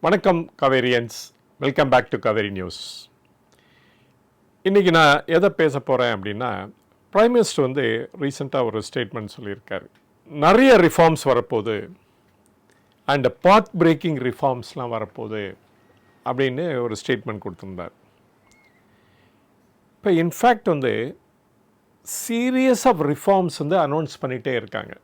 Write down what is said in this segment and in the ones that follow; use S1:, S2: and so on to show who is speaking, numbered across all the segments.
S1: வணக்கம் Kaverians welcome back to Kaveri news இன்றைக்கி நான் எதை பேச போகிறேன் அப்படின்னா ப்ரைம் மினிஸ்டர் வந்து ரீசெண்டாக ஒரு ஸ்டேட்மெண்ட் சொல்லியிருக்காரு. நிறைய ரிஃபார்ம்ஸ் வரப்போகுது. அண்ட் பாத் பிரேக்கிங் ரிஃபார்ம்ஸ்லாம் வரப்போகுது அப்படின்னு ஒரு ஸ்டேட்மெண்ட் கொடுத்துருந்தார். இப்போ இன்ஃபேக்ட் வந்து சீரியஸ் ஆஃப் ரிஃபார்ம்ஸ் வந்து அனௌன்ஸ் பண்ணிகிட்டே இருக்காங்க.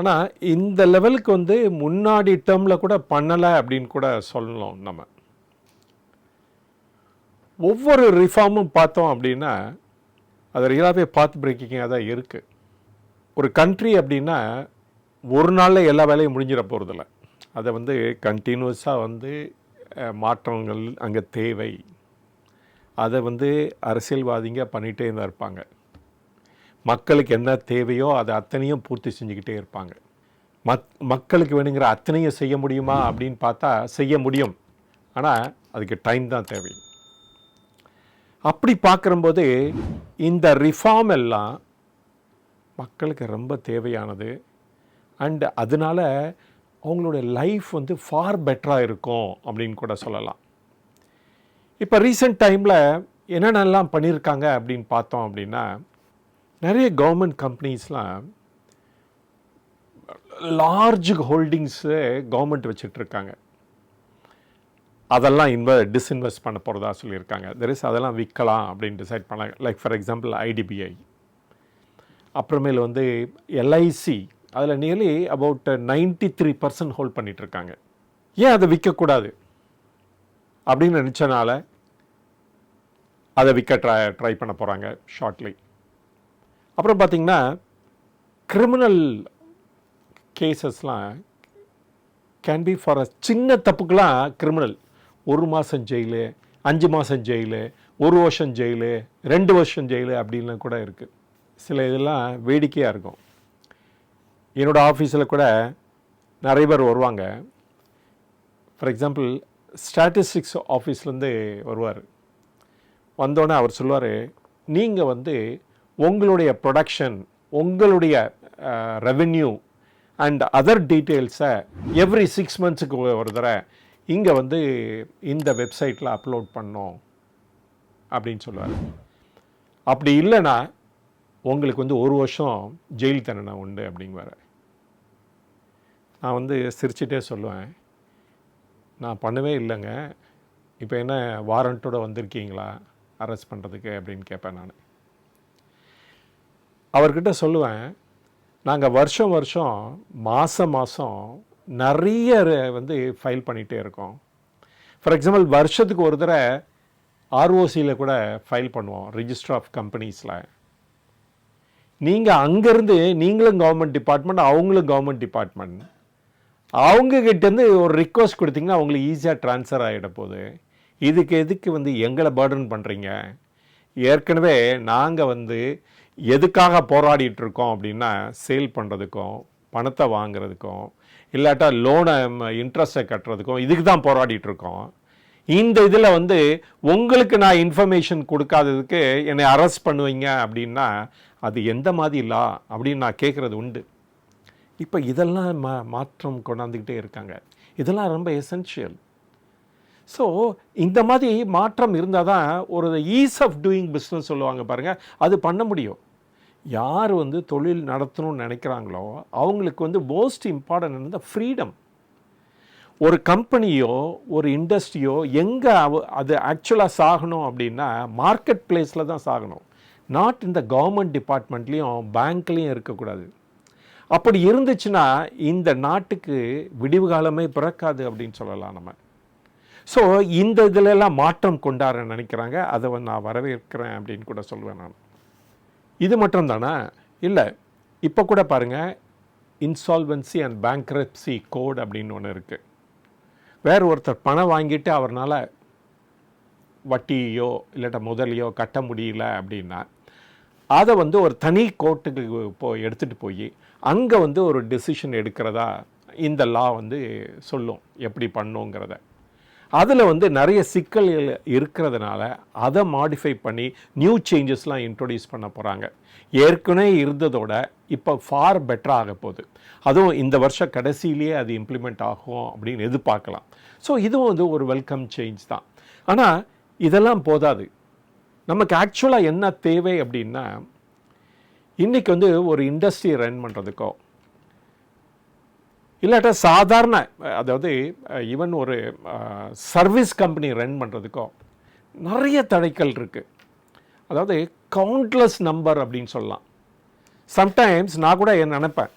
S1: ஆனால் இந்த லெவலுக்கு வந்து முன்னாடி டேர்மில் கூட பண்ணலை அப்படின்னு கூட சொல்லணும் நம்ம. ஒவ்வொரு ரிஃபார்மும் பார்த்தோம் அப்படின்னா அது ரியலாகவே பார்த்து பிரேக்கிங்காக தான் இருக்குது ஒரு கண்ட்ரி அப்படின்னா ஒரு நாளில் எல்லா வேலையும் முடிஞ்சிட போகிறதில்ல அதை வந்து கண்டினியூஸாக வந்து மாற்றங்கள் அங்கே தேவை. அதை வந்து அரசியல்வாதிங்க பண்ணிகிட்டே தான் இருப்பாங்க. மக்களுக்கு என்ன தேவையோ அதை அத்தனையும் பூர்த்தி செஞ்சுக்கிட்டே இருப்பாங்க. மக் மக்களுக்கு வேணுங்கிற அத்தனையும் செய்ய முடியுமா அப்படின்னு பார்த்தா செய்ய முடியும். ஆனால் அதுக்கு டைம் தான் தேவை. அப்படி பார்க்குறம்போது இந்த ரிஃபார்ம் எல்லாம் மக்களுக்கு ரொம்ப தேவையானது. அண்டு அதனால அவங்களுடைய லைஃப் வந்து ஃபார் பெட்டராக இருக்கும் அப்படின்னு கூட சொல்லலாம். இப்போ ரீசெண்ட் டைமில் என்னென்னலாம் பண்ணியிருக்காங்க அப்படின்னு பார்த்தோம் அப்படின்னா நிறைய கவர்மெண்ட் கம்பெனிஸ்லாம் லார்ஜ் ஹோல்டிங்ஸு கவர்மெண்ட் வச்சுட்ருக்காங்க அதெல்லாம் இன்வ டிஸ்இன்வெஸ்ட் பண்ண போகிறதா சொல்லியிருக்காங்க. தெர் இஸ் அதெல்லாம் விற்கலாம் அப்படின்னு டிசைட் பண்ண லைக் ஃபார் எக்ஸாம்பிள் ஐடிபிஐ அப்புறமேல் வந்து எல்ஐசி அதில் nearly about ninety three percent hold பண்ணிகிட்ருக்காங்க ஏன் அதை விற்கக்கூடாது அப்படின்னு நினச்சனால அதை விற்க ட்ரை ட்ரை பண்ண போகிறாங்க ஷார்ட்லி அப்புறம் பார்த்தீங்கன்னா கிரிமினல் கேசஸ்லாம் கேன் பி ஃபார் அ சின்ன தப்புக்கெலாம் கிரிமினல் ஒரு மாதம் ஜெயிலு அஞ்சு மாதம் ஜெயிலு ஒரு வருஷம் ஜெயிலு ரெண்டு வருஷம் ஜெயிலு அப்படின்லாம் கூட இருக்குது சில இதெல்லாம் வேடிக்கையாக இருக்கும். என்னோடய ஆஃபீஸில் கூட நிறைய பேர் வருவாங்க. ஃபார் எக்ஸாம்பிள் ஸ்டாட்டிஸ்டிக்ஸ் ஆஃபீஸ்லேருந்து வருவார். வந்தோடனே அவர் சொல்லுவார் நீங்கள் வந்து உங்களுடைய ப்ரொடக்ஷன் உங்களுடைய ரெவென்யூ அண்ட் அதர் டீட்டெயில்ஸை எவ்ரி சிக்ஸ் மந்த்ஸுக்கு ஒரு தடவை இங்கே வந்து இந்த வெப்சைட்டில் அப்லோட் பண்ணோம் அப்படின்னு சொல்லுவார். அப்படி இல்லைன்னா உங்களுக்கு வந்து ஒரு வருஷம் ஜெயில் தண்டனை உண்டு அப்படிங்குவார். நான் வந்து சிரிச்சிட்டே சொல்லுவேன். நான் பண்ணவே இல்லைங்க. இப்போ என்ன வாரண்ட்டோட வந்திருக்கீங்களா? அரெஸ்ட் பண்ணுறதுக்கு அப்படின்னு கேட்பேன் நான். அவர்கிட்ட சொல்லுவேன் நாங்கள் வருஷம் வருஷம் மாதம் மாதம் நிறைய வந்து ஃபைல் பண்ணிகிட்டே இருக்கோம். ஃபார் எக்ஸாம்பிள் வருஷத்துக்கு ஒரு தடவை ஆர்ஓசியில் கூட ஃபைல் பண்ணுவோம் ரிஜிஸ்டர் ஆஃப் கம்பெனிஸில் நீங்கள் அங்கேருந்து நீங்களும் கவர்மெண்ட் டிபார்ட்மெண்ட் அவங்களும் கவர்மெண்ட் டிபார்ட்மெண்ட் அவங்கக்கிட்டேருந்து ஒரு ரிக்வஸ்ட் கொடுத்தீங்கன்னா அவங்களுக்கு ஈஸியாக ட்ரான்ஸ்ஃபர் ஆகிட போகுது. இதுக்கு எதுக்கு வந்து எங்களை பேர்டன் பண்ணுறீங்க ஏற்கனவே நாங்கள் வந்து எதுக்காக போராடிட்டு இருக்கோம் அப்படின்னா சேல் பண்ணுறதுக்கும் பணத்தை வாங்குறதுக்கும் இல்லாட்டா லோனை இன்ட்ரெஸ்ட்டை கட்டுறதுக்கும் இதுக்கு தான் போராடிட்டு இருக்கோம் இந்த இதில் வந்து உங்களுக்கு நான் இன்ஃபர்மேஷன் கொடுக்காததுக்கு என்னை அரெஸ்ட் பண்ணுவீங்க அப்படின்னா அது எந்த மாதிரி லா அப்படின்னு நான் கேட்குறது உண்டு. இப்போ இதெல்லாம் மா மாற்றம் கொண்டாந்துக்கிட்டே இருக்காங்க. இதெல்லாம் ரொம்ப எசென்ஷியல் ஸோ இந்த மாதிரி மாற்றம் இருந்தால் தான் ஒரு ஈஸ் ஆஃப் டூயிங் பிஸ்னஸ் சொல்லுவாங்க பாருங்கள் அது பண்ண முடியும். யார் வந்து தொழில் நடத்தணும்னு நினைக்கிறாங்களோ அவங்களுக்கு வந்து மோஸ்ட் இம்பார்ட்டன்ட் வந்து ஃப்ரீடம் ஒரு கம்பெனியோ ஒரு இண்டஸ்ட்ரியோ எங்கே அவ அது ஆக்சுவலாக சாகணும் அப்படின்னா மார்க்கெட் பிளேஸில் தான் சாகணும். நாட் இந்த கவர்மெண்ட் டிபார்ட்மெண்ட்லேயும் பேங்க்லேயும் இருக்கக்கூடாது. அப்படி இருந்துச்சுன்னா இந்த நாட்டுக்கு விடிவு காலமே பிறக்காது அப்படின்னு சொல்லலாம் நம்ம. ஸோ இந்த இதிலெல்லாம் மாற்றம் கொண்டாட நினைக்கிறாங்க. அதை நான் வரவேற்கிறேன் அப்படின்னு கூட சொல்லுவேன் நான். இது மட்டும் தானா இல்லை இப்போ கூட பாருங்கள் இன்சால்வன்சி அண்ட் பேங்க்ரப்சி கோட் அப்படின்னு ஒன்று இருக்குது வேறு ஒருத்தர் பணம் வாங்கிட்டு அவர்னால் வட்டியோ இல்லாட்ட முதலையோ கட்ட முடியல அப்படின்னா அதை வந்து ஒரு தனி கோர்ட்டுக்கு போ எடுத்துகிட்டு போய் அங்கே வந்து ஒரு டெசிஷன் எடுக்கிறதா இந்த லா வந்து சொல்லும். எப்படி பண்ணுங்கிறத. அதில் வந்து நிறைய சிக்கல்கள் இருக்கிறதுனால அதை மாடிஃபை பண்ணி நியூ சேஞ்சஸ்லாம் இன்ட்ரொடியூஸ் பண்ண போகிறாங்க ஏற்கனவே இருந்ததோட இப்போ ஃபார் பெட்டராக ஆக போகுது. அதுவும் இந்த வருஷம் கடைசியிலேயே அது இம்ப்ளிமெண்ட் ஆகும் அப்படின்னு எதிர்பார்க்கலாம். ஸோ இதுவும் வந்து ஒரு வெல்கம் சேஞ்ச் தான். ஆனால் இதெல்லாம் போதாது. நமக்கு ஆக்சுவலாக என்ன தேவை அப்படின்னா இன்றைக்கி வந்து ஒரு இண்டஸ்ட்ரி ரன் பண்ணுறதுக்கோ இல்லாட்டா சாதாரண அதாவது ஈவன் ஒரு சர்வீஸ் கம்பெனி ரன் பண்ணுறதுக்கோ நிறைய தடைகள் இருக்குது அதாவது கவுண்ட்லெஸ் நம்பர் அப்படின்னு சொல்லலாம். சம்டைம்ஸ் நான் கூட என்ன நினைப்பேன்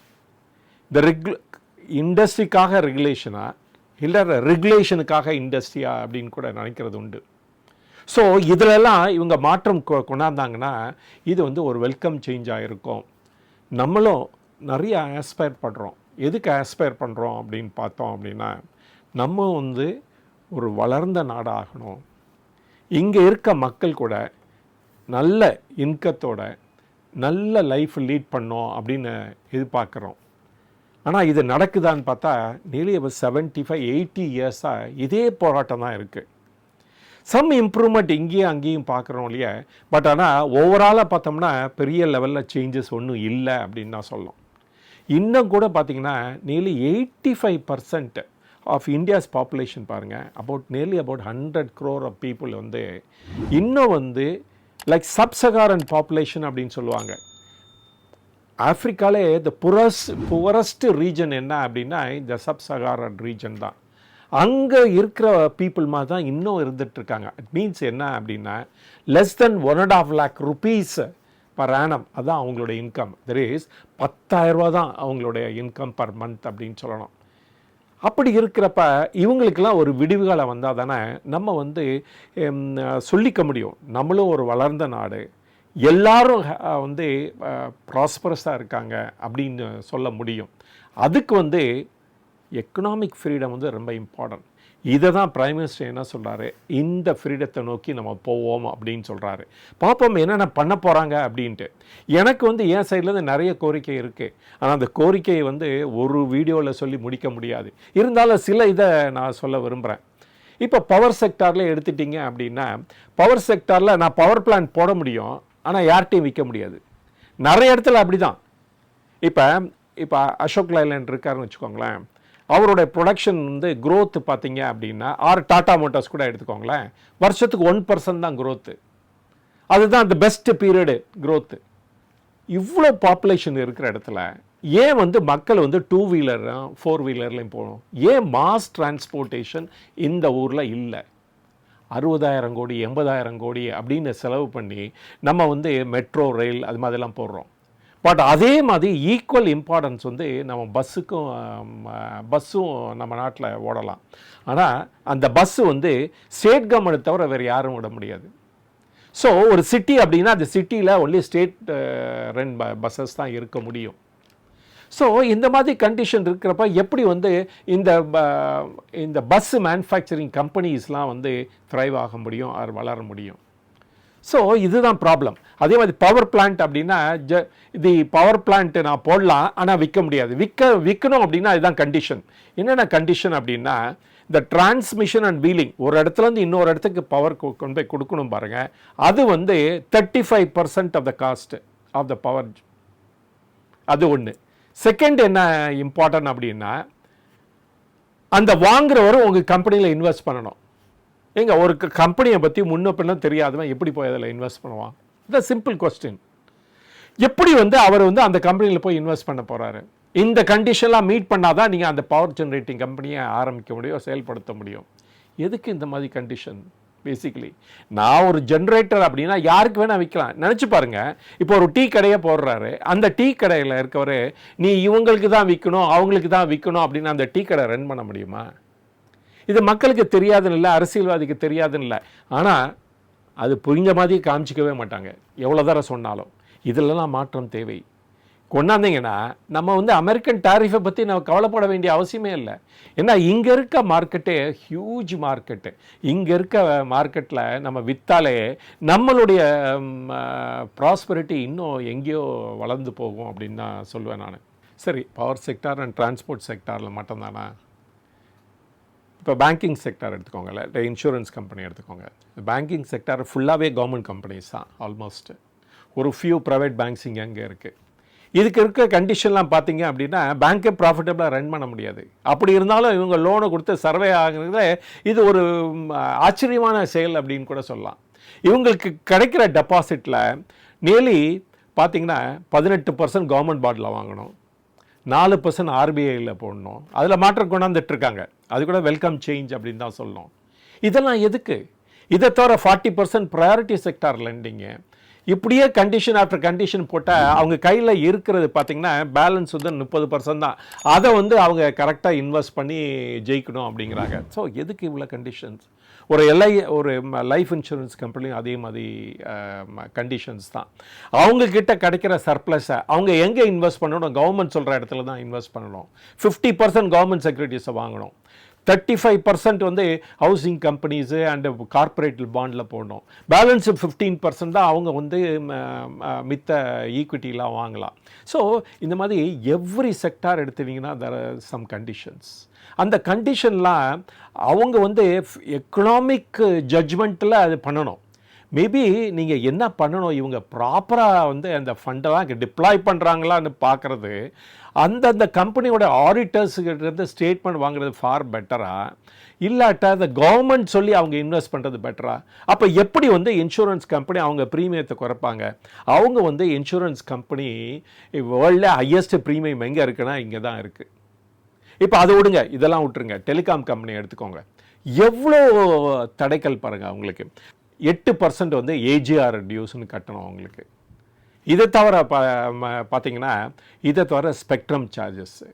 S1: இந்த ரெகு இண்டஸ்ட்ரிக்காக ரெகுலேஷனாக இல்லை ரெகுலேஷனுக்காக இண்டஸ்ட்ரியா அப்படின்னு கூட நினைக்கிறது உண்டு. ஸோ இதிலெல்லாம் இவங்க மாற்றம் கொ- கொண்டாந்தாங்கன்னா இது வந்து ஒரு வெல்கம் சேஞ்சாக இருக்கும் நம்மளும் நிறைய ஆஸ்பயர் பண்ணுறோம் எதுக்கு ஆஸ்பயர் பண்ணுறோம் அப்படின்னு பார்த்தோம் அப்படின்னா நம்ம வந்து ஒரு வளர்ந்த நாடாகணும். இங்கே இருக்க மக்கள் கூட நல்ல இன்கத்தோட நல்ல லைஃப் லீட் பண்ணோம் அப்படின்னு எதிர்பார்க்குறோம். ஆனால் இது நடக்குதான்னு பார்த்தா நியர்லி செவன்ட்டி ஃபைவ் எயிட்டி இயர்ஸாக இதே போராட்டம் தான் இருக்குது சம் இம்ப்ரூவ்மெண்ட் இங்கேயும் அங்கேயும் பார்க்குறோம் இல்லையா? பட் ஆனால் ஓவராலாக பார்த்தோம்னா பெரிய லெவலில் சேஞ்சஸ் ஒன்றும் இல்லை அப்படின்னு நான் சொல்லலாம் இன்னும் கூட பார்த்திங்கன்னா nearly eighty five percent of India's population பாருங்கள் about nearly about hundred crore of people வந்து இன்னும் வந்து லைக் சப்சகாரன் பாப்புலேஷன் அப்படின்னு சொல்லுவாங்க. ஆஃப்ரிக்காலே த புரஸ் புவரஸ்ட் ரீஜன் என்ன அப்படின்னா இந்த சப்சகாரன் ரீஜன் தான். அங்கே இருக்கிற பீப்புள் மாதிரி தான் இன்னும் இருந்துகிட்ருக்காங்க இட் மீன்ஸ் என்ன அப்படின்னா less than one and of lakh rupees per annum அதுதான் அவங்களோட இன்கம் தெர் இஸ் பத்தாயிரரூபா தான் அவங்களுடைய இன்கம் பர் மந்த் அப்படின்னு சொல்லணும். அப்படி இருக்கிறப்ப இவங்களுக்கெல்லாம் ஒரு விடுவுகாலம் வந்தால் தானே நம்ம வந்து சொல்லிக்க முடியும். நம்மளும் ஒரு வளர்ந்த நாடு. எல்லாரும் வந்து ப்ராஸ்பரஸாக இருக்காங்க அப்படின்னு சொல்ல முடியும். அதுக்கு வந்து எக்கனாமிக் ஃப்ரீடம் வந்து ரொம்ப இம்பார்ட்டன்ட் இதை தான் பிரைம் மினிஸ்டர் என்ன சொல்கிறாரு இந்த ஃப்ரீடத்தை நோக்கி நம்ம போவோம் அப்படின்னு சொல்கிறாரு பார்ப்போம் என்னென்ன பண்ண போகிறாங்க அப்படின்ட்டு. எனக்கு வந்து என் சைட்லேருந்து நிறைய கோரிக்கை இருக்குது ஆனால் அந்த கோரிக்கையை வந்து ஒரு வீடியோவில் சொல்லி முடிக்க முடியாது. இருந்தாலும் சில இதை நான் சொல்ல விரும்புகிறேன் இப்போ பவர் செக்டாரில் எடுத்துட்டிங்க அப்படின்னா பவர் செக்டாரில் நான் பவர் பிளான்ட் போட முடியும். ஆனால் யார்கிட்டையும் விற்க முடியாது. நிறைய இடத்துல அப்படி தான் இப்போ இப்போ அசோக் லைலேண்ட் இருக்காருன்னு வச்சுக்கோங்களேன். அவருடைய ப்ரொடக்ஷன் வந்து க்ரோத் பார்த்தீங்க அப்படின்னா ஆர் டாடா மோட்டார்ஸ் கூட எடுத்துக்கோங்களேன். வருஷத்துக்கு ஒன் பர்சன்ட் தான் க்ரோத்து அதுதான் அந்த பெஸ்ட் பீரியடு க்ரோத்து இவ்வளோ பாப்புலேஷன் இருக்கிற இடத்துல ஏன் வந்து மக்கள் வந்து டூ வீலரும் ஃபோர் வீலர்லையும் போகணும்? ஏன் மாஸ் டிரான்ஸ்போர்ட்டேஷன் இந்த ஊரில் இல்லை? அறுபதாயிரம் கோடி எண்பதாயிரம் கோடி அப்படின்னு செலவு பண்ணி நம்ம வந்து மெட்ரோ ரயில் அது மாதிரிலாம் போடுறோம். பட் அதே மாதிரி ஈக்குவல் இம்பார்ட்டன்ஸ் வந்து நம்ம பஸ்ஸுக்கும் பஸ்ஸும் நம்ம நாட்டில் ஓடலாம். ஆனால் அந்த பஸ்ஸு வந்து ஸ்டேட் கவர்மெண்ட் தவிர வேறு யாரும் விட முடியாது. ஸோ ஒரு சிட்டி அப்படின்னா அந்த சிட்டியில் ஒன்லி ஸ்டேட் ரெண்ட் பஸ்ஸஸ் தான் இருக்க முடியும். ஸோ இந்த மாதிரி கண்டிஷன் இருக்கிறப்ப எப்படி வந்து இந்த ப- இந்த பஸ் மேனுஃபேக்சரிங் கம்பெனிஸ்லாம் வந்து த்ரைவ் ஆக முடியும் ஆர் வளர முடியும்? ஸோ இதுதான் ப்ராப்ளம் அதே மாதிரி பவர் பிளான்ட் அப்படின்னா ஜ இது பவர் பிளான்ட் நான் போடலாம் ஆனால் விற்க முடியாது. விற்க விற்கணும் அப்படின்னா இதுதான் கண்டிஷன் என்னென்ன கண்டிஷன் அப்படின்னா இந்த டிரான்ஸ்மிஷன் அண்ட் வீலிங் ஒரு இடத்துல இருந்து இன்னொரு இடத்துக்கு பவர் கொண்டு போய் கொடுக்கணும் பாருங்கள் அது வந்து thirty five percent of the cost of the power அது ஒன்று செகண்ட் என்ன இம்பார்ட்டன்ட் அப்படின்னா அந்த வாங்குறவரும் உங்கள் கம்பெனியில் இன்வெஸ்ட் பண்ணணும். ஏங்க ஒரு கம்பெனியை பற்றி முன்ன பின்ன தெரியாதவன் எப்படி போய் அதில் இன்வெஸ்ட் பண்ணுவான்? இந்த சிம்பிள் கொஸ்டின் எப்படி வந்து அவர் வந்து அந்த கம்பெனியில் போய் இன்வெஸ்ட் பண்ண போகிறாரு இந்த கண்டிஷன்லாம் மீட் பண்ணாதான் நீங்கள் அந்த பவர் ஜென்ரேட்டிங் கம்பெனியை ஆரம்பிக்க முடியும் செயல்படுத்த முடியும். எதுக்கு இந்த மாதிரி கண்டிஷன் பேசிக்கலி நான் ஒரு ஜென்ரேட்டர் அப்படின்னா யாருக்கு வேணால் விற்கலாம் நினச்சி பாருங்க இப்போ ஒரு டீ கடையை போடுறாரு. அந்த டீ கடையில் இருக்கவர் நீ இவங்களுக்கு தான் விற்கணும் அவங்களுக்கு தான் விற்கணும் அப்படின்னு அந்த டீ கடை ரன் பண்ண முடியுமா? இது மக்களுக்கு தெரியாதுன்னு இல்லை அரசியல்வாதிக்கு தெரியாதுன்னு இல்லை. ஆனால் அது புரிஞ்ச மாதிரி காமிச்சிக்கவே மாட்டாங்க. எவ்வளோ தடவை சொன்னாலும். இதிலலாம் மாற்றம் தேவை. கொண்டாந்தீங்கன்னா நம்ம வந்து அமெரிக்கன் டாரிஃபை பற்றி நம்ம கவலைப்பட வேண்டிய அவசியமே இல்லை. ஏன்னா இங்கே இருக்க மார்க்கெட்டே ஹியூஜ் மார்க்கெட்டு இங்கே இருக்க மார்க்கெட்டில் நம்ம விற்றாலே நம்மளுடைய ப்ராஸ்பரிட்டி இன்னும் எங்கேயோ வளர்ந்து போகும் அப்படின்னு தான் சொல்லுவேன் நான். சரி பவர் செக்டார் அண்ட் டிரான்ஸ்போர்ட் செக்டாரில் மட்டும்தானா? இப்போ பேங்கிங் செக்டார் எடுத்துக்கோங்களேன். இல்லை இன்சூரன்ஸ் கம்பெனி எடுத்துக்கோங்க. பேங்கிங் செக்டார் ஃபுல்லாகவே கவர்மெண்ட் கம்பெனிஸ் தான் ஆல்மோஸ்ட் ஒரு ஃபியூ ப்ரைவேட் பேங்க்ஸ் இங்கே அங்கே இருக்குது இதுக்கு இருக்க கண்டிஷன்லாம் பார்த்தீங்க அப்படின்னா பேங்க்கே ப்ராஃபிட்டபிளாக ரன் பண்ண முடியாது. அப்படி இருந்தாலும் இவங்க லோனை கொடுத்து சர்வே ஆகுறதுல இது ஒரு ஆச்சரியமான செயல் அப்படின்னு கூட சொல்லலாம். இவங்களுக்கு கிடைக்கிற டெபாசிட்டில் நியர்லி பார்த்தீங்கன்னா பதினெட்டு பர்சன்ட் கவர்மெண்ட் பாட்டில் வாங்கணும். நாலு பர்சன்ட் ஆர்பிஐயில் போடணும். அதில் மாற்றம் கொண்டாந்துட்டுருக்காங்க அது கூட வெல்கம் சேஞ்ச் அப்படின்னு தான் சொல்லணும் இதெல்லாம் எதுக்கு? இதை தவிர forty percent priority sector lending இப்படியே கண்டிஷன் ஆஃப்டர் கண்டிஷன் போட்டால் அவங்க கையில் இருக்கிறது பார்த்தீங்கன்னா பேலன்ஸ் வந்து முப்பது பர்சன்ட் தான். அதை வந்து அவங்க கரெக்டாக இன்வெஸ்ட் பண்ணி ஜெயிக்கணும் அப்படிங்கிறாங்க. ஸோ எதுக்கு இவ்வளோ கண்டிஷன்ஸ் ஒரு எல்ஐ ஒரு லைஃப் இன்சூரன்ஸ் கம்பெனியும் அதே மாதிரி கண்டிஷன்ஸ் தான். அவங்கக்கிட்ட கிடைக்கிற சர்ப்ளஸை அவங்க எங்கே இன்வெஸ்ட் பண்ணணும்? கவர்மெண்ட் சொல்கிற இடத்துல தான் இன்வெஸ்ட் பண்ணணும். ஃபிஃப்டி பர்சன்ட் கவர்மெண்ட் செக்யூரிட்டிஸை வாங்கணும். தேர்ட்டி ஃபைவ் பர்சன்ட் வந்து ஹவுசிங் கம்பெனிஸு அண்டு கார்ப்பரேட் பாண்டில் போடணும். பேலன்ஸ் ஃபிஃப்டீன் பர்சன்ட் தான் அவங்க வந்து ம, ம, மித்த ஈக்விட்டிலாம் வாங்கலாம். ஸோ இந்த மாதிரி எவ்ரி செக்டார் எடுத்துட்டிங்கன்னா தர் சம் கண்டிஷன்ஸ் அந்த கண்டிஷன்லாம் அவங்க வந்து எக்கனாமிக் ஜட்ஜ்மெண்ட்டில் அது பண்ணணும். மேபி நீங்கள் என்ன பண்ணணும்? இவங்க ப்ராப்பராக வந்து அந்த ஃபண்டெல்லாம் டிப்ளாய் பண்ணுறாங்களான்னு பார்க்குறது அந்தந்த கம்பெனியோட ஆடிட்டர்ஸுக்கிட்டேருந்து ஸ்டேட்மெண்ட் வாங்குறது ஃபார் பெட்டரா இல்லாட்டா அந்த கவர்மெண்ட் சொல்லி அவங்க இன்வெஸ்ட் பண்ணுறது பெட்டரா அப்போ எப்படி வந்து இன்சூரன்ஸ் கம்பெனி அவங்க ப்ரீமியத்தை குறைப்பாங்க? அவங்க வந்து இன்சூரன்ஸ் கம்பெனி வேர்ல்டில் ஹையஸ்ட் ப்ரீமியம் எங்கே இருக்குன்னா இங்கே தான் இருக்குது இப்போ அதை விடுங்க இதெல்லாம் விட்டுருங்க. டெலிகாம் கம்பெனி எடுத்துக்கோங்க. எவ்வளோ தடைக்கல் பாருங்க அவங்களுக்கு. எட்டு பர்சன்ட் வந்து ஏஜிஆர் டியூஸ்னு கட்டணும் அவங்களுக்கு. இதை தவிர பா ம- பார்த்தீங்கன்னா இதை தவிர ஸ்பெக்ட்ரம் சார்ஜஸ்ஸு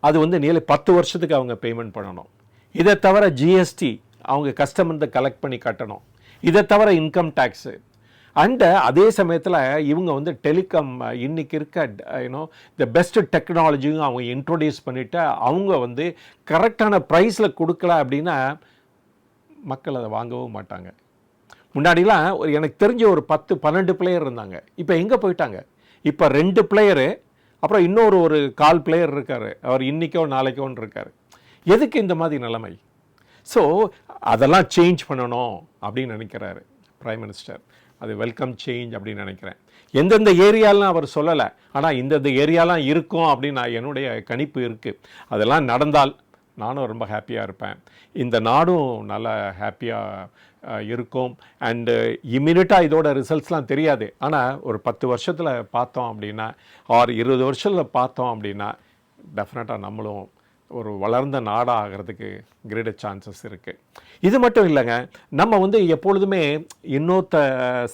S1: அது வந்து நியர்லி பத்து வருஷத்துக்கு அவங்க பேமெண்ட் பண்ணணும். இதை தவிர ஜிஎஸ்டி அவங்க கஸ்டமர்ந்து கலெக்ட் பண்ணி கட்டணும். இதை தவிர இன்கம் டேக்ஸு அண்டு அதே சமயத்தில் இவங்க வந்து டெலிகாம் இன்னைக்கு இருக்க யூனோ த பெஸ்ட் டெக்னாலஜியும் அவங்க இன்ட்ரொடியூஸ் பண்ணிவிட்டு அவங்க வந்து கரெக்டான ப்ரைஸில் கொடுக்கல அப்படின்னா மக்கள் அதை வாங்கவும் மாட்டாங்க. முன்னாடிலாம் ஒரு எனக்கு தெரிஞ்ச ஒரு பத்து பன்னெண்டு பிளேயர் இருந்தாங்க. இப்போ எங்கே போயிட்டாங்க? இப்போ ரெண்டு பிளேயரு அப்புறம் இன்னொரு ஒரு கால் பிளேயர் இருக்கார். அவர் இன்றைக்கோ நாளைக்கோன்னு இருக்கார். எதுக்கு இந்த மாதிரி நிலைமை? ஸோ அதெல்லாம் சேஞ்ச் பண்ணணும் அப்படின்னு நினைக்கிறாரு ப்ரைம் மினிஸ்டர் அது வெல்கம் சேஞ்ச் அப்படின்னு நினைக்கிறேன். எந்தெந்த ஏரியாலாம் அவர் சொல்லலை. ஆனால் இந்தந்த ஏரியாலாம் இருக்கும் அப்படின்னு நான் என்னுடைய கணிப்பு இருக்குது அதெல்லாம் நடந்தால் நானும் ரொம்ப ஹாப்பியாக இருப்பேன். இந்த நாடும் நல்லா ஹாப்பியாக இருக்கும். அண்டு இம்மினிட்டாக இதோட ரிசல்ட்ஸ்லாம் தெரியாது. ஆனால் ஒரு பத்து வருஷத்தில் பார்த்தோம் அப்படின்னா ஆர் இருபது வருஷத்தில் பார்த்தோம் அப்படின்னா டெஃபினட்டாக நம்மளும் ஒரு வளர்ந்த நாடாக ஆகிறதுக்கு கிரேட்டர் சான்சஸ் இருக்குது இது மட்டும் இல்லைங்க நம்ம வந்து எப்பொழுதுமே இன்னொருத்த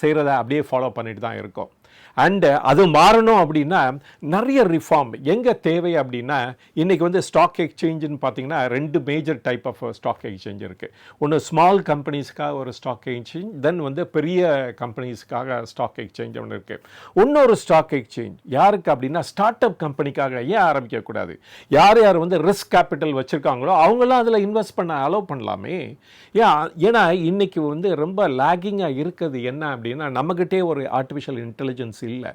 S1: செய்கிறத அப்படியே ஃபாலோ பண்ணிட்டு தான் இருக்கோம். அண்டு uh, அது மாறணும் அப்படின்னா நிறைய ரிஃபார்ம் எங்கே தேவை அப்படின்னா இன்றைக்கி வந்து ஸ்டாக் எக்ஸ்சேஞ்சுன்னு பார்த்தீங்கன்னா ரெண்டு major type of stock exchange இருக்குது ஒன்று ஸ்மால் கம்பெனிஸ்க்காக ஒரு ஸ்டாக் எக்ஸ்சேஞ்ச் தென் வந்து பெரிய கம்பெனிஸ்க்காக ஸ்டாக் எக்ஸ்சேஞ்ச் ஒன்று இருக்குது இன்னொரு ஸ்டாக் எக்ஸ்சேஞ்ச் யாருக்கு அப்படின்னா ஸ்டார்ட் அப் கம்பெனிக்காக ஏன் ஆரம்பிக்கக்கூடாது யார் யார் வந்து ரிஸ்க் கேபிட்டல் வச்சுருக்காங்களோ அவங்களாம் அதில் இன்வெஸ்ட் பண்ண அலோவ் பண்ணலாமே. ஏன் ஏன்னா இன்றைக்கி வந்து ரொம்ப லேகிங்காக இருக்குது என்ன அப்படின்னா நம்மக்கிட்டே ஒரு ஆர்டிஃபிஷியல் இன்டெலிஜென்ஸ் இல்லை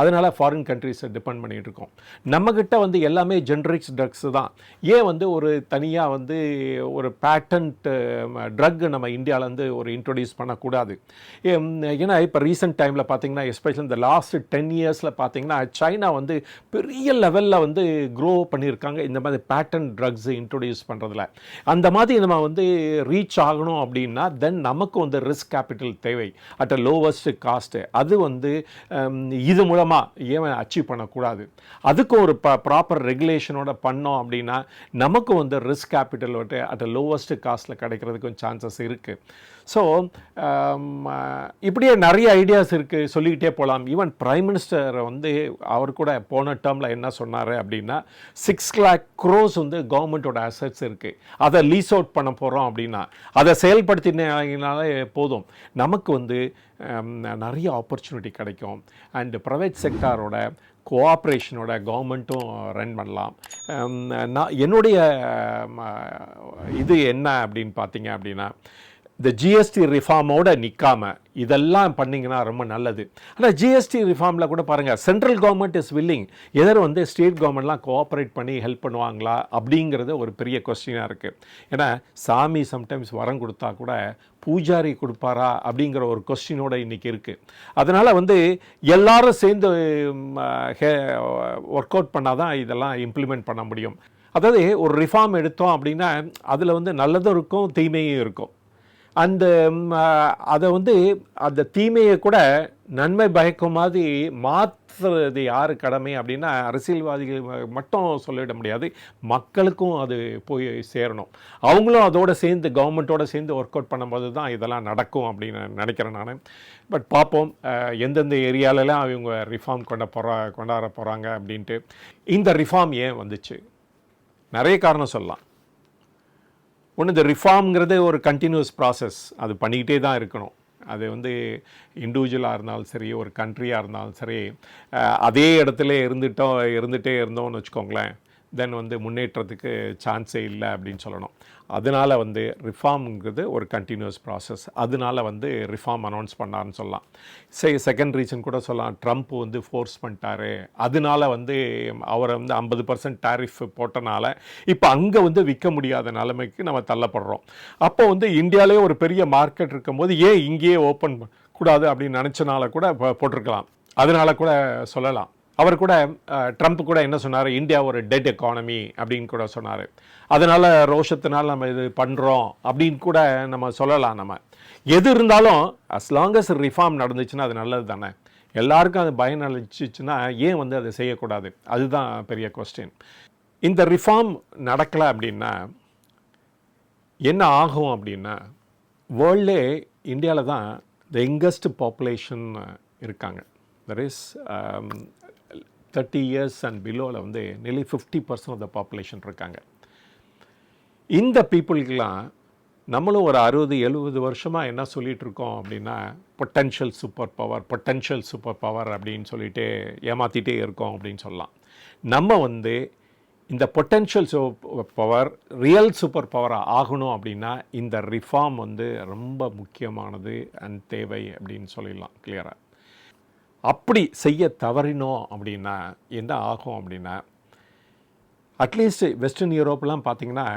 S1: அதனால் ஃபாரின் கண்ட்ரீஸை டிபெண்ட் பண்ணிகிட்டு இருக்கோம் நம்மக்கிட்ட வந்து எல்லாமே ஜென்ரிக்ஸ் ட்ரக்ஸ் தான். ஏன் வந்து ஒரு தனியாக வந்து ஒரு பேட்டன்ட் ட்ரக் நம்ம இந்தியாவிலேருந்து ஒரு இன்ட்ரொடியூஸ் பண்ணக்கூடாது? ஏன்னா இப்போ ரீசெண்ட் டைமில் பார்த்தீங்கன்னா எஸ்பெஷலி இந்த லாஸ்ட் டென் இயர்ஸில் பார்த்தீங்கன்னா சைனா வந்து பெரிய லெவலில் வந்து க்ரோ பண்ணியிருக்காங்க இந்த மாதிரி பேட்டன் ட்ரக்ஸ் இன்ட்ரொடியூஸ் பண்ணுறதுல அந்த மாதிரி நம்ம வந்து ரீச் ஆகணும் அப்படின்னா தென் நமக்கு வந்து ரிஸ்க் கேபிட்டல் தேவை. அட் அ லோவஸ்ட் காஸ்ட்டு அது வந்து இது மூலம் சுலபமாக ஏன் அச்சீவ் பண்ணக்கூடாது. அதுக்கு ஒரு ப ப்ராப்பர் ரெகுலேஷனோட பண்ணோம் அப்படின்னா நமக்கு வந்து ரிஸ்க் கேபிட்டல் வந்து அட் அ லோவஸ்ட் காஸ்ட்டில் கிடைக்கிறதுக்கும் சான்சஸ் இருக்குது ஸோ um, uh, இப்படியே நிறைய ஐடியாஸ் இருக்குது சொல்லிக்கிட்டே போகலாம் ஈவன் பிரைம் மினிஸ்டர் வந்து அவர் கூட போன டேர்மில் என்ன சொன்னார் அப்படின்னா சிக்ஸ் லேக் க்ரோஸ் வந்து கவர்மெண்ட்டோட அசட்ஸ் இருக்குது அதை லீஸ் அவுட் பண்ண போகிறோம் அப்படின்னா அதை செயல்படுத்தினாலே போதும். நமக்கு வந்து um, நிறைய ஆப்பர்ச்சுனிட்டி கிடைக்கும். அண்டு ப்ரைவேட் செக்டாரோட கோஆப்ரேஷனோட கவர்மெண்ட்டும் ரன் பண்ணலாம். Um, நான் என்னுடைய இது என்ன அப்படின்னு பார்த்தீங்க அப்படின்னா இந்த ஜிஎஸ்டி ரிஃபார்மோட நிற்காம இதெல்லாம் பண்ணிங்கன்னா ரொம்ப நல்லது. ஆனால் ஜிஎஸ்டி ரிஃபார்மில் கூட பாருங்கள் central government is willing either வந்து ஸ்டேட் கவர்மெண்ட்லாம் கோஆப்ரேட் பண்ணி ஹெல்ப் பண்ணுவாங்களா அப்படிங்கிறது ஒரு பெரிய கொஸ்டினாக இருக்குது ஏன்னா சாமி சம்டைம்ஸ் வரம் கொடுத்தா கூட பூஜாரி கொடுப்பாரா அப்படிங்கிற ஒரு கொஸ்டினோட இன்றைக்கி இருக்குது அதனால் வந்து எல்லாரும் சேர்ந்து ஒர்க் அவுட் பண்ணால் தான் இதெல்லாம் இம்ப்ளிமெண்ட் பண்ண முடியும். அதாவது ஒரு ரிஃபார்ம் எடுத்தோம் அப்படின்னா அதில் வந்து நல்லதும் இருக்கும் தீமையும் இருக்கும். அந்த அதை வந்து அந்த தீமையை கூட நன்மை பயக்கும் மாதிரி மாற்றுறது யார் கடமை அப்படின்னா அரசியல்வாதிகள் மட்டும் சொல்லிட முடியாது. மக்களுக்கும் அது போய் சேரணும். அவங்களும் அதோடு சேர்ந்து கவர்மெண்ட்டோடு சேர்ந்து ஒர்க் அவுட் பண்ணும்போது தான் இதெல்லாம் நடக்கும் அப்படின்னு நினைக்கிறேன் நான். பட் பார்ப்போம். எந்தெந்த ஏரியாலலாம் அவங்க ரிஃபார்ம் கொண்ட போகிறா கொண்டாட போகிறாங்க அப்படின்ட்டு. இந்த ரிஃபார்ம் ஏன் வந்துச்சு? நிறைய காரணம் சொல்லலாம். ஒன்று இந்த ரிஃபார்ம்ங்கிறது ஒரு கண்டினியூஸ் ப்ராசஸ் அது பண்ணிக்கிட்டே தான் இருக்கணும். அது வந்து இண்டிவிஜுவலாக இருந்தாலும் சரி ஒரு கண்ட்ரியாக இருந்தாலும் சரி அதே இடத்துல இருந்துட்டோம் இருந்துகிட்டே இருந்தோம்னு வச்சுக்கோங்களேன். தென் வந்து முன்னேற்றத்துக்கு சான்ஸே இல்லை அப்படின்னு சொல்லணும். அதனால் வந்து ரிஃபார்ம்ங்கிறது ஒரு கண்டினியூஸ் ப்ராசஸ் அதனால் வந்து ரிஃபார்ம் அனௌன்ஸ் பண்ணாருன்னு சொல்லலாம். சரி செகண்ட் ரீசன் கூட சொல்லலாம். ட்ரம்ப் வந்து ஃபோர்ஸ் பண்ணிட்டாரு. அதனால வந்து அவரை வந்து ஐம்பது பர்சன்ட் டேரிஃப் போட்டனால இப்போ அங்கே வந்து விற்க முடியாத நிலைமைக்கு நம்ம தள்ளப்படுறோம். அப்போ வந்து இந்தியாவிலே ஒரு பெரிய மார்க்கெட் இருக்கும்போது ஏன் இங்கேயே ஓப்பன் கூடாது அப்படின்னு நினச்சனால கூட போட்டிருக்கலாம். அதனால கூட சொல்லலாம். அவர் கூட ட்ரம்ப் கூட என்ன சொன்னார்? இந்தியா ஒரு டெட் எக்கானமி அப்படின்னு கூட சொன்னார். அதனால் ரோஷத்தினால் நம்ம இது பண்ணுறோம் அப்படின்னு கூட நம்ம சொல்லலாம் நம்ம. எது இருந்தாலும் அஸ் long ரிஃபார்ம் நடந்துச்சுன்னா அது நல்லது தானே. எல்லாருக்கும் அது பயன் அளிச்சிச்சுன்னா ஏன் வந்து அதை செய்யக்கூடாது? அதுதான் பெரிய கொஸ்டின் இந்த ரிஃபார்ம் நடக்கலை அப்படின்னா என்ன ஆகும் அப்படின்னா வேர்ல்டே இந்தியாவில் தான் த யங்கஸ்ட் பாப்புலேஷன் இருக்காங்க. That is thirty years and பிலோவில் வந்து நிலை fifty percent of the population இருக்காங்க. இந்த பீப்புளுக்கெல்லாம் நம்மளும் ஒரு அறுபது எழுபது வருஷமாக என்ன சொல்லிகிட்ருக்கோம் இருக்கோம் அப்படின்னா potential super power potential super power அப்படின்னு சொல்லிட்டு ஏமாற்றிட்டே இருக்கோம் அப்படின்னு சொல்லலாம். நம்ம வந்து இந்த potential super power real super பவராக ஆகணும் அப்படின்னா இந்த ரிஃபார்ம் வந்து ரொம்ப முக்கியமானது அண்ட் தேவை அப்படின்னு சொல்லிடலாம் கிளியராக அப்படி செய்ய தவறினோம் அப்படின்னா என்ன ஆகும் அப்படின்னா அட்லீஸ்ட் வெஸ்டர்ன் யூரோப்லாம் பார்த்தீங்கன்னா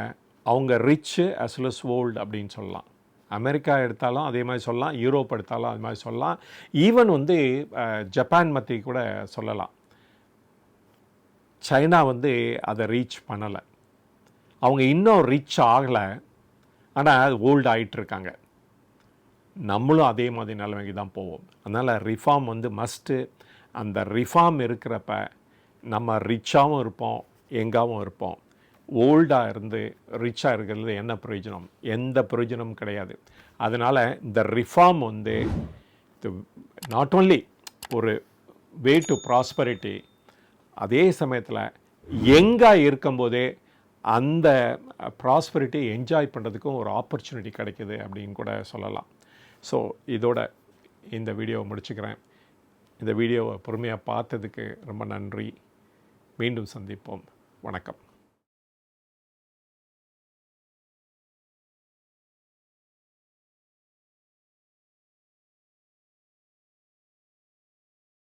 S1: அவங்க rich as well as old அப்படின்னு சொல்லலாம். அமெரிக்கா எடுத்தாலும் அதே மாதிரி சொல்லலாம் யூரோப் எடுத்தாலும் அது மாதிரி சொல்லலாம். ஈவன் வந்து ஜப்பான் மத்தி கூட சொல்லலாம். சைனா வந்து அதை ரீச் பண்ணலை. அவங்க இன்னும் ரீச் ஆகலை. ஆனால் ஓல்டு ஆகிட்டு இருக்காங்க. நம்மளும் அதே மாதிரி நிலைமைக்கு தான் போவோம். அதனால் ரிஃபார்ம் வந்து மஸ்ட்டு அந்த ரிஃபார்ம் இருக்கிறப்ப நம்ம ரிச்சாகவும் இருப்போம் எங்காவும் இருப்போம். ஓல்டாக இருந்து ரிச்சாக இருக்கிறது என்ன பிரயோஜனம்? எந்த பிரயோஜனமும் கிடையாது. அதனால் இந்த ரிஃபார்ம் வந்து நாட் ஓன்லி ஒரு வே டு ப்ராஸ்பரிட்டி அதே சமயத்தில் எங்கே இருக்கும்போதே அந்த ப்ராஸ்பரிட்டி என்ஜாய் பண்ணுறதுக்கும் ஒரு ஆப்பர்ச்சுனிட்டி கிடைக்குது அப்படின்னு கூட சொல்லலாம். ஸோ இதோட இந்த வீடியோவை முடிச்சுக்கிறேன். இந்த வீடியோவை பொறுமையாக பார்த்ததுக்கு ரொம்ப நன்றி. மீண்டும் சந்திப்போம். வணக்கம்.